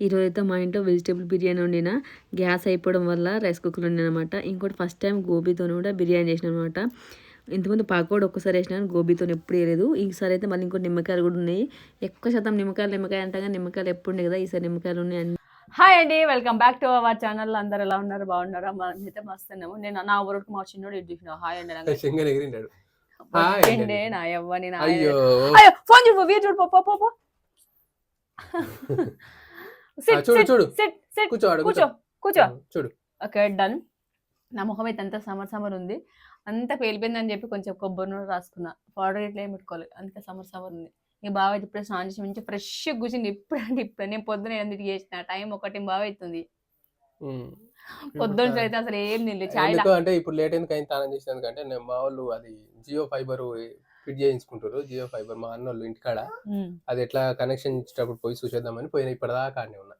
ఈరోజు అయితే మా ఇంట్లో వెజిటేబుల్ బిర్యానీ వండిన గ్యాస్ అయిపోవడం వల్ల రైస్ కుక్కర్ వండిన అనమాట ఇంకోటి ఫస్ట్ టైం గోబీతో కూడా బిర్యానీ చేసిన అనమాట ఇంతకుముందు పాకోడు ఒక్కసారి వేసినాను గోబీతో ఎప్పుడు వేయలేదు. ఈసారి అయితే మళ్ళీ ఇంకోటి నిమ్మకాయలు కూడా ఉన్నాయి. ఎక్కువ శాతం నిమ్మకాయలు నిమ్మకాయ అంటాగా నిమ్మకాయలు ఎప్పుడు ఉన్నాయి కదా ఈసారి నిమ్మకాయలు ఉన్నాయి హాయ్ అండి welcome back to our channel. అందరు ఎలా ఉన్నారు? బాగున్నారా? మనం అయితే మస్తున్నాము. నేను నా ఊరికి మా చిన్నోడు ఇటు చూసిన. హాయ్ అండి నా యవ్వని నా అయ్యో. అయ్యో ఫోన్ చూడు వీరు చూడు పో పో పో, పో. ఆ, సిట్ చూడు సిట్ చూడు. సిట్ సిట్ కూర్చో కూర్చో చూడు. ఓకే డన్ నా ముఖం అయితే అంత సమ్మర్ సమ్మర్ ఉంది. అంత పేలిపోయిందని చెప్పి కొంచెం కొబ్బరి నూనె రాసుకున్నా. పౌడర్ ఇట్లా ఏం పెట్టుకోలేదు అందుకే సమ్మర్ సమ్మర్ ఉంది. ఇక బాగా అయితే ఇప్పుడే స్నానం చేసి మంచి ఫ్రెష్ కూర్చుంది. ఇప్పుడు అంటే ఇప్పుడు నేను పొద్దున ఎనిమిదికి చేసిన టైం ఒకటి బాగా అవుతుంది. ఉమ్. పొద్దున్న అయితే అసలు ఏం తినలేదు. అంటే ఇప్పుడు లేట్ ఎందుకు అయింది తానం చేసినందుకు అంటే నేను మా వాళ్ళు అది జియో ఫైబర్ ఫిట్ చేయించుకుంటారు. జియో ఫైబర్ మా అన్న వాళ్ళు ఇంటికాడ. అది ఎట్లా కనెక్షన్ ఇచ్చేటప్పుడు పోయి చూసేద్దామని పోయిన ఇప్పటిదాకా ఆడనే ఉన్నా.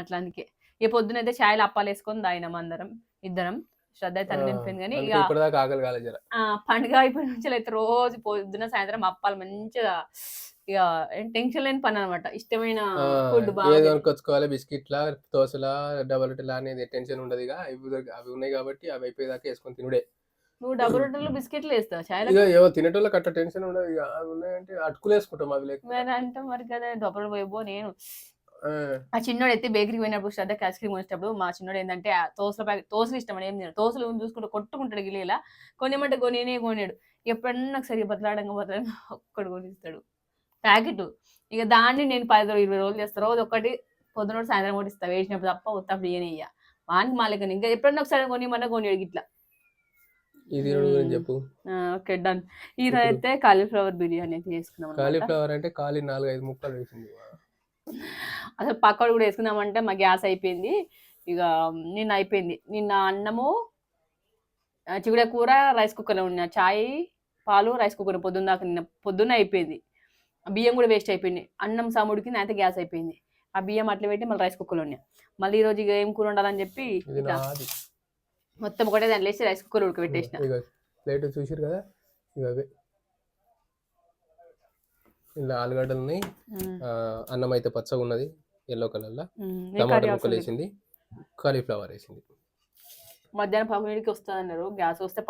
అట్లా అందుకే ఈ పొద్దున అయితే ఛాయలు అప్పాలు వేసుకొని తాగినాం అందరం ఇద్దరం. శ్రద్ధ అయితే నింపింది కానీ ఇక పండుగ అయిపోయిన నుంచి అయితే రోజు పొద్దున సాయంత్రం అప్పాలు మంచిగా ఇక టెన్షన్ లేని పని అనమాట ఇష్టమైన ఫుడ్ బాగా కొనుక్కొచ్చుకోవాలి బిస్కెట్లా దోశలా డబల్ అనేది టెన్షన్ ఉండదు ఇక. అవి ఉన్నాయి కాబట్టి అవి అయిపోయేదాకా వేసుకొని తినుడే. నువ్వు డబుల్ రొట్టెలు బిస్కెట్లు వేస్తావు? ఇక ఏవో తినేటోళ్ళకి అట్లా టెన్షన్ ఉండదు. ఇక అవి ఉన్నాయంటే అటుకులు వేసుకుంటాం అవి లేక మరి అంటే మరి కదా డబ్బులు పోయిపో నేను. ఆ, చిన్నోడు అయితే బేకరీకి పోయినప్పుడు శ్రద్ధకి ఐస్ క్రీమ్ వచ్చేటప్పుడు మా చిన్నోడు ఏంటంటే తోసల ప్యాకెట్ తోసలు ఇష్టం అని ఏం తినడు. తోసలు చూసుకుంటూ కొట్టుకుంటాడు గిలిలా కొనిమంటే కొనినే కొనాడు. ఎప్పుడన్నా నాకు సరిగ్గా బతలాడంగా బతలాడంగా ఒక్కడు కొనిస్తాడు. ప్యాకెట్. ఇక దాన్ని నేను పది రోజులు ఇరవై రోజులు చేస్తాను రోజు ఒకటి పొద్దున సాయంత్రం ఒకటి ఇస్తా. వేసినప్పుడు తప్ప ఉత్తప్పుడు ఇయ్యనే ఇయ్య. వానికి మాలిక. ఇంకా ఎప్పుడన్నా ఒకసారి కొనిమన్నా కొనియాడు ఇట్లా ఇది తినడం గురించి చెప్పు. ఓకే డన్ ఈరోజు అయితే కాలీఫ్లవర్ బిర్యానీ అయితే చేసుకున్నాం. కాలీఫ్లవర్ అంటే కాలి నాలుగు ఐదు ముక్కలు వేసింది. అసలు పక్కడు కూడా వేసుకుందామంటే మా గ్యాస్ అయిపోయింది. ఇక నిన్న అయిపోయింది. నిన్న అన్నము చిగుడ కూర రైస్ కుక్కర్లో ఉన్న చాయ్ పాలు రైస్ కుక్కర్ పొద్దున్న దాకా నిన్న పొద్దున్న అయిపోయింది. బియ్యం కూడా వేస్ట్ అయిపోయింది. అన్నం సాముడికి అయితే గ్యాస్ అయిపోయింది. ఆ బియ్యం అట్లా పెట్టి మళ్ళీ రైస్ కుక్కర్లో ఉన్నాయి మళ్ళీ ఈ రోజు ఇక ఏం కూర ఉండాలని చెప్పి ఇది మొత్తం ఒకటే దాంట్లో వేసి రైస్ కుక్కర్ ఉడకబెట్టేసిన. ఇక ప్లేట్ చూసిరు కదా? ఇవి అవే. ఇలా ఆలుగడ్డలు ఉన్నాయి. అన్నం అయితే పచ్చగా ఉన్నది ఎల్లో కలర్లో. ఉమ్, ఏ టమాటా ముక్కలు. వేసింది కాలీఫ్లవర్ వేసింది. మధ్యాహ్నం పక్కనకి వస్తుంది అన్నారు. గ్యాస్ వస్తే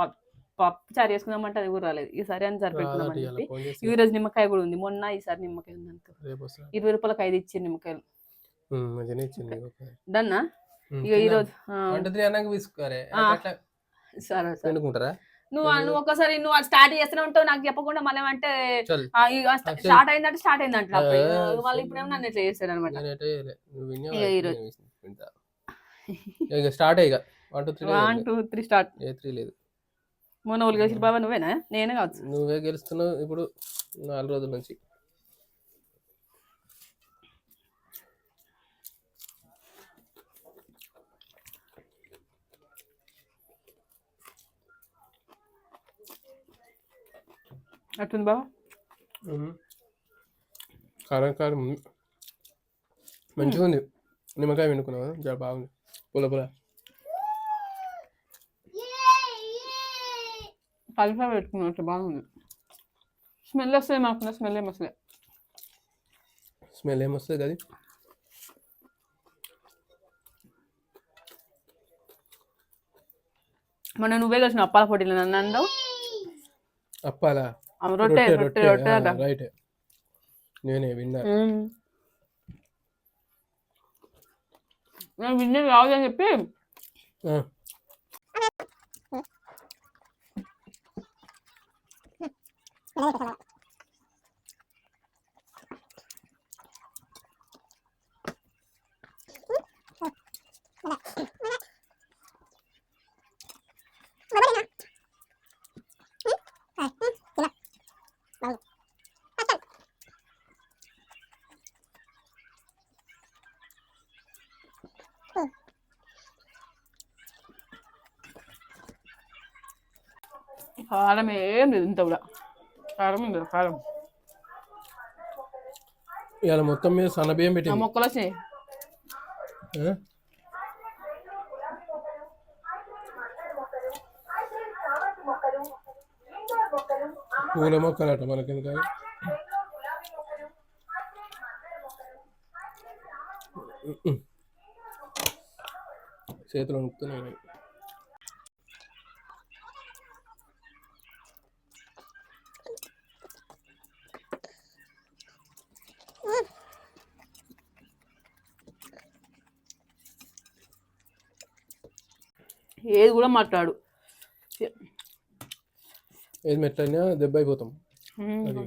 పప్పు చారు చేసుకుందామంటే అది కూడా రాలేదు. ఈసారి అని చెప్పి చేసి ఈ రోజు నిమ్మకాయ కూడా ఉంది. మొన్న ఈసారి నిమ్మకాయ ఉంది అనుకో. ఇరవై రూపాయలకి ఐదు ఇచ్చింది నిమ్మకాయలు. డన్నా? ఇక ఈ. రోజు సరే సరే. నువ్వు నువ్వు ఒకసారి నువ్వు స్టార్ట్ చేస్తూనే ఉంటావు నాకు చెప్పకుండా మళ్ళీ అంటే. స్టార్ట్ అయిందంటే స్టార్ట్ ఇక మళ్ళీ సరే. ఇప్పుడేమో నన్ను ఇట్లా చేస్తాడు అనమాట? ఇక స్టార్ట్ ఇక one two three one two three start. ఏ త్రీ లేదు. మొన్న వాళ్ళు కలిసి బాబా నువ్వేనా? నేనే కావచ్చు. నువ్వే గెలుస్తున్నావు ఇప్పుడు నాలుగు రోజుల నుంచి. అట్టుంది బాబా కారం కారం ఉంది. మంచిగా ఉంది. నిమ్మకాయ వండుకున్నావా చాలా బాగుంది. పుల్ల పుల్ల. కలిపి పెట్టుకున్నట్టు బాగుంది. స్మెల్ వస్తుంది మాకున్న స్మెల్ ఏం వస్తుంది స్మెల్ ఏమొస్తుంది అది? మొన్న నువ్వే కలిసిన అప్పాల పోటీలు నన్ను అప్పాలా? రొట్టె రొట్టె రొట్టె అట రైట్ నేనే విన్నా. నేను విన్నది కావద్దని చెప్పి ఆ, కారం ఏం లేదు ఇంత కూడా. కారం ఉంది కారం. ఇవాళ మొత్తం మీద సన్నబియ్యం ఆ పెట్టింది. మొక్కలు వచ్చినాయి? పూల మొక్కలట మనకెందుకు చేతులు వణుకుతున్నాయి ఏది కూడా మాట్లాడు. ఏది మెట్లైనా దెబ్బ అయిపోతాం అది.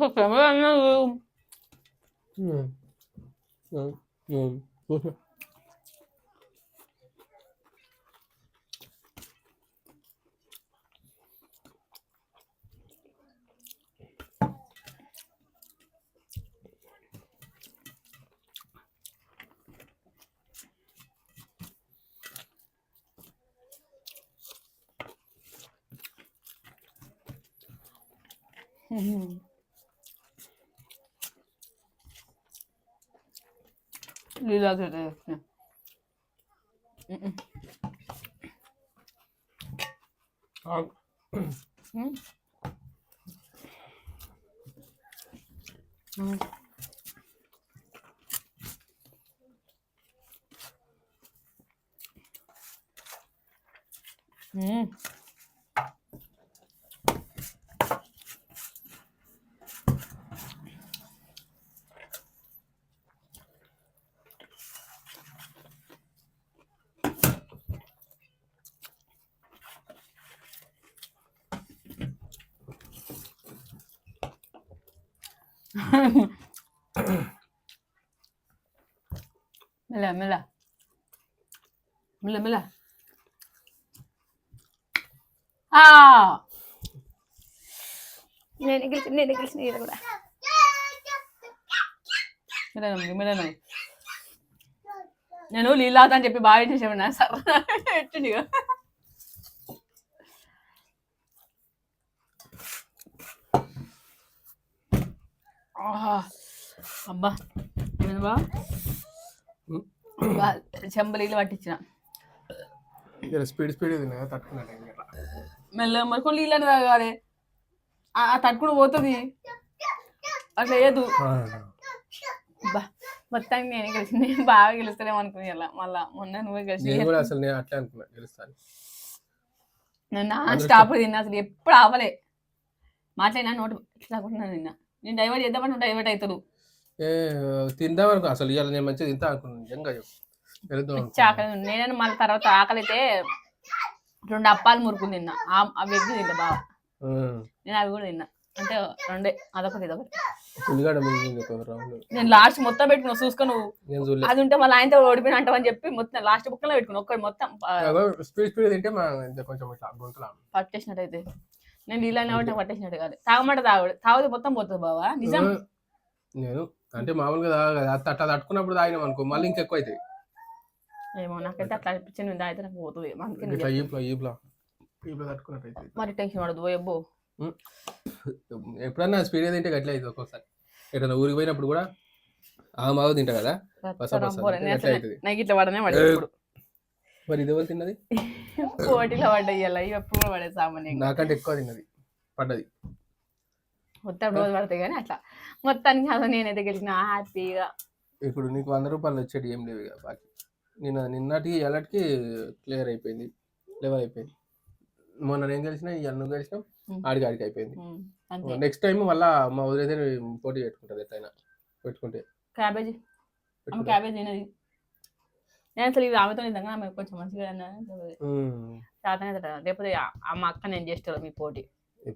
Porque me dan algo. No. No. No. Mm-hmm. లీలా చేస్తా ఆగు. మెల్ల మెల్ల మెల్ల మెల్ల ఆ నేను గెలిచి నేను గెలిచిన ఇది కూడా మెల్లనమ్మ, మెల్లనమ్మ. నేను లీలాత అని చెప్పి బాగా చేసేవన్నా సర్ ఎట్టుండి అబ్బా ఏమైంది బా. చెంబలీలు పట్టించిన. స్పీడ్ స్పీడ్ మెల్ల మరి కొన్ని నీళ్ళని తాగాలి ఆ తట్టుకుని పోతుంది. అట్లా లేదు బా మొత్తానికి నేను గెలిచి నేను బాగా గెలుస్తానేమో అనుకుని ఇలా మళ్ళా మొన్న నువ్వే గెలిచి నేను కూడా అసలు నేను అట్లే అనుకున్నా గెలుస్తాను. నేను నాన్ స్టాప్ తిన్నా అసలు ఎప్పుడు ఆవలే మాట్లాడినా నోటు ఇట్లా అనుకుంటున్నాను నిన్న. నేను డైవర్ట్ చేద్దామని నువ్వు డైవర్ట్ అవుతాడు ఏ తిందాం అనుకో. అసలు ఇవాళ నేను మంచిగా తింటా అనుకున్నాను నిజంగా వెళ్దాం పిచ్చి ఆకలి ఉంది. నేను మళ్ళీ తర్వాత ఆకలి అయితే రెండు అప్పాలు మురుకులు తిన్నా. ఆ- అవి ఎగ్గు తిన్నా బాగా. నేను అవి కూడా తిన్నా. అంటే రెండే. అదొకటి ఇదొకటి. ఉల్లిగడ్డ మిగిలింది ఒక రౌండ్ నేను లాస్ట్ మొత్తం పెట్టుకున్నా. చూసుకో నువ్వు. నేను చూడలేదు అది ఉంటే మళ్ళీ ఆయనతో ఓడిపోయిన అంటావని చెప్పి మొత్తం లాస్ట్ బుక్లో పెట్టుకున్నా. ఒక్కటి మొత్తం స్పీడ్ స్పీడ్ తింటే మా ఇంత కొంచెం ఇట్లా గొంతులా. పట్టేసినట్టు అయితే నేను ఇలా కాబట్టి పట్టేసినట్టు కాదు. తాగమంటే తాగడు. తాగితే మొత్తం పోతుంది బావా. నిజం? నేను అంటే మామూలుగా తాగా కదా. అట్లా అట్లా తట్టుకున్నప్పుడు తాగినాం అనుకో మళ్ళీ ఇంకెక్కువ అవుతాయి ఏమో నాకైతే అట్లా అనిపించింది. తాగితే నాకు పోతుంది. అందుకే మరి టెన్షన్ పడదు ఎబ్బో ఎప్పుడన్నా స్పీడ్ తింటే గట్లే అవుతుంది ఒక్కొక్కసారి ఎట్లా ఊరికి పోయినప్పుడు కూడా ఆ మావ తింటా కదా. నాకు ఇట్లా పడనే పడే ఇప్పుడు మరి ఇది ఎవరు తిన్నది? పోటీలో పడ్డాయి ఇలా ఎప్పుడు పడే సామాన్యంగా. నాకంటే ఎక్కువ తిన్నది. పడ్డది. మొత్తం రోజు పడతాయి కానీ అట్లా. మొత్తానికి అసలు నేనైతే గెలిచిన. హ్యాపీగా. ఇప్పుడు నీకు వంద రూపాయలు వచ్చేటి ఏం లేవు ఇక బాకీ. నిన్న నిన్నటికి ఎల్లటికి క్లియర్ అయిపోయింది. లెవెల్ అయిపోయింది. మొన్న నేను గెలిచిన ఇవాళ నువ్వు గెలిచినావు. ఆడికి ఆడికి అయిపోయింది. నెక్స్ట్ టైం మళ్ళా మా వదిలేదే పోటీ పెట్టుకుంటుంది ఎట్లయినా. పెట్టుకుంటే. క్యాబేజీ. క్యాబేజీ తినది. నేను అసలు ఇవి ఆమెతో నిజంగా ఆమె కొంచెం మంచిగా అన్నది. ఉమ్, శాతం అయితే లేకపోతే ఆ- ఆ మా అక్క నేను చేస్తాను మీ పోటీ.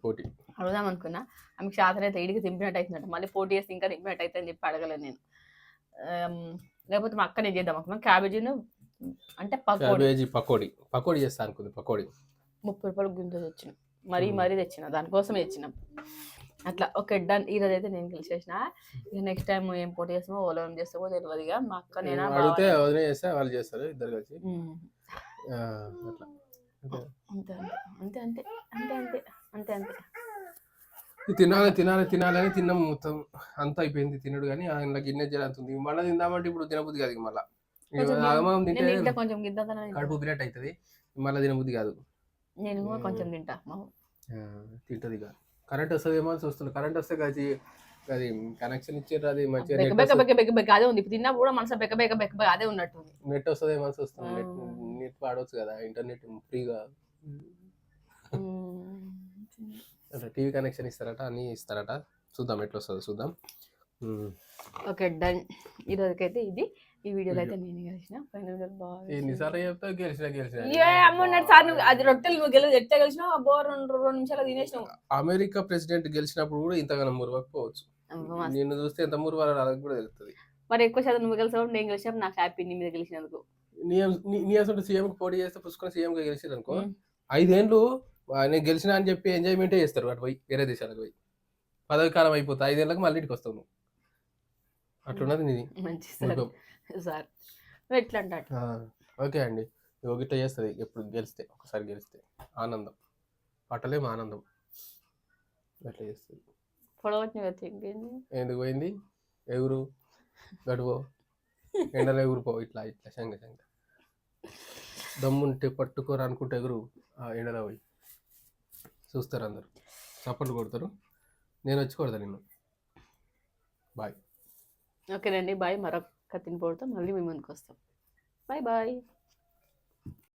పోటీ. అడుగుదాం అనుకున్నా. ఆమెకు శాతం అయితే ఇడికి దింపినట్టు అవుతుందట మళ్ళీ పోటీ చేస్తే ఇంకా దింపినట్టు అయితే అని చెప్పి అడగలేదు నేను. ఆమ్, లేకపోతే మా అక్క నేను చేద్దాం అనుకున్నా. క్యాబేజీను అంటే పకోడీ. పకోడీ. పకోడీ చేస్తా అనుకుంది పకోడీ. ముప్పై రూపాయలు గుంత తెచ్చిన. మరీ. మరీ తెచ్చిన. దానికోసం తెచ్చిన. అట్లా ఓకే డన్. ఈ రోజు అయితే నేను గెలిచేసిన. ఇక నెక్స్ట్ టైం ఏం పోటీ చేస్తామో ఓలో ఏం చేస్తామో తెలియదు ఇక. మా అక్క నేను అడిగితే వదిలే చేస్తే వాళ్ళు చేస్తారు ఇద్దరు కలిసి. అంతే. అంతే అంతే. అంతే అంతే. అంతే తినాలి తినాలి తినాలని తిన్నాం మొత్తం. అంత అయిపోయింది తినడు కానీ ఆయన గిన్నె జరుగుతుంది మళ్ళీ తిందామంటే ఇప్పుడు తినబుద్ధి కాదు మళ్ళీ. తింటే కొంచెం కడుపు పిరట్ అవుతుంది మళ్ళీ తినబుద్ధి కాదు. నేను కొంచెం తింటా తింటది కాదు కరెంట్ వస్తుంది ఏమో అని చూస్తున్నా. కరెంట్ వస్తే అది అది కనెక్షన్ ఇచ్చారు అది మంచిగా బెక్క నెట్ బెక్క వస్తది- బెక్క బెక్క బెక్క అదే ఉంది. ఇప్పుడు తిన్నా కూడా మనసు బెక్క బెక్క బెక్క బెక్క అదే ఉన్నట్టుంది. నెట్ వస్తుంది ఏమో అని చూస్తాం నెట్. నెట్ వాడవచ్చు కదా ఇంటర్నెట్ ఫ్రీగా. టీవీ కనెక్షన్ ఇస్తారట అన్ని ఇస్తారట. చూద్దాం ఎట్లా వస్తుందో చూద్దాం. Okay done. ఈ రోజుకైతే ఇది. ఈ వీడియోలో అయితే నేను బాగా ఎన్నిసార్లు గెలిచిన. గెలిచిన ఏ అమ్మన్నాడు సార్ నువ్వు అది రొట్టెలు నువ్వు గెలు ఎట్లా గెలిచినావు? అబ్బో రెండు రెండు నిమిషాలు తినేసినావు. అమెరికా ప్రెసిడెంట్ గెలిచినప్పుడు కూడా ఇంతగానం మురవకపోవచ్చు. నిన్ను చూస్తే ఎంత మురవాలో నాకు కూడా తెలుస్తుంది. మరి ఎక్కువ శాతం నువ్వు గెలిచావు నేను గెలిచినప్పుడు నాకు హ్యాపీ నీ మీద గెలిచినందుకు. నీ అసలు సీఎం పోటీ చేస్తే పుష్కరం సీఎం గా గెలిచారు అనుకో. ఐదేళ్ళు నేను గెలిచిన అని చెప్పి ఎంజాయ్మెంటే చేస్తారు అటు పోయి వేరే దేశాలకు పోయి. పదవి కాలం అయిపోతుంది ఐదేళ్ళకి మళ్ళీ ఇంటికి వస్తావు నువ్వు. అట్లున్నది నీది? మంచి సార్. సార్. ఎట్లా ఓకే అండి. గిట్ల చేస్తుంది. ఎప్పుడు గెలిస్తే ఒకసారి గెలిస్తే. ఆనందం. పట్టలేము ఆనందం. అట్లా చేస్తుంది? ఎందుకు పోయింది? ఎగురు. గడువో ఎండలో ఎగురుపో ఇట్లా ఇట్లా. శంగ శంగ దమ్ముంటే పట్టుకోరు అనుకుంటే ఎగురు. ఆ ఎండలో పోయి. చూస్తారు అందరు. చప్పట్లు కొడతారు. నేను వచ్చి కొడతా నిన్ను. బాయ్. ఓకేనండి బాయ్. మరొక తినిపోవడం మళ్ళీ మీ ముందుకు వస్తాం. Bye bye.